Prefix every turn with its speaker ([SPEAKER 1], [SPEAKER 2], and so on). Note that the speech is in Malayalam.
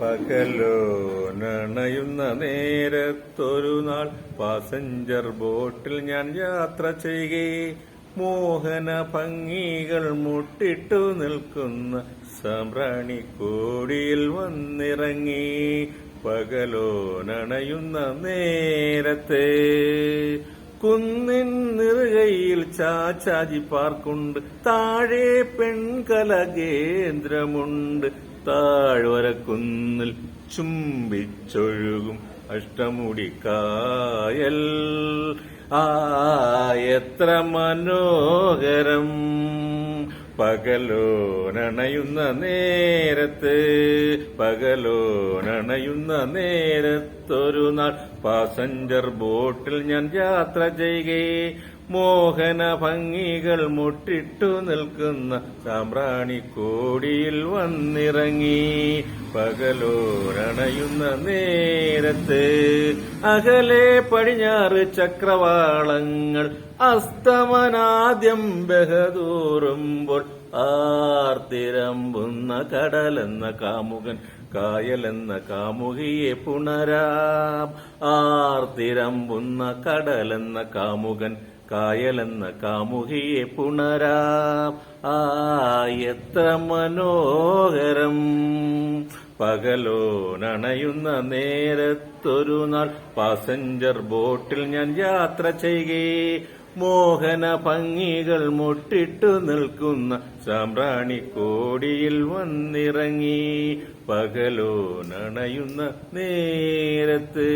[SPEAKER 1] പകലോ നണയുന്ന നേരത്തൊരു നാൾ പാസഞ്ചർ ബോട്ടിൽ ഞാൻ യാത്ര ചെയ്യേ. മോഹന ഭംഗികൾ മുട്ടിട്ടു നിൽക്കുന്ന സമ്രാണി കോടിയിൽ വന്നിറങ്ങി. പകലോ നണയുന്ന നേരത്തെ കുന്നിൻ നിറുകയിൽ ചാച്ചാജി പാർക്കുണ്ട്. താഴെ പെൺകലകേന്ദ്രമുണ്ട്. താഴ്വര കുന്നിൽ ചുംബിച്ചൊഴുകും അഷ്ടമുടി കായൽ ആ എത്ര മനോഹരം. പകലോ നണയുന്ന നേരത്ത് പകലോ നണയുന്ന നേരത്തൊരു നാൾ പാസഞ്ചർ ബോട്ടിൽ ഞാൻ യാത്ര ചെയ്യേ മോഹന ഭംഗികൾ മുട്ടിട്ടു നിൽക്കുന്ന സാമ്പ്രാണി കോടിയിൽ വന്നിറങ്ങി. പകലോരണയുന്ന നേരത്ത് അകലെ പടിഞ്ഞാറ് ചക്രവാളങ്ങൾ അസ്തമനാദ്യം ബഹദൂറുമ്പോൾ ആർത്തിരമ്പുന്ന കടലെന്ന കാമുകൻ കായലെന്ന കാമുകിയെ പുണരാം. ആർത്തിരമ്പുന്ന കടലെന്ന കാമുകൻ കായലെന്ന കാമുകിയെ പുണരാം. ആ എത്ര മനോഹരം. പകലോ നണയുന്ന നേരത്തൊരു നാൾ പാസഞ്ചർ ബോട്ടിൽ ഞാൻ യാത്ര ചെയ്യേ. മോഹന ഭംഗികൾ മുട്ടിട്ടു നിൽക്കുന്ന സാമ്പ്രാണി കോടിയിൽ വന്നിറങ്ങി പകലോ നണയുന്ന നേരത്ത്.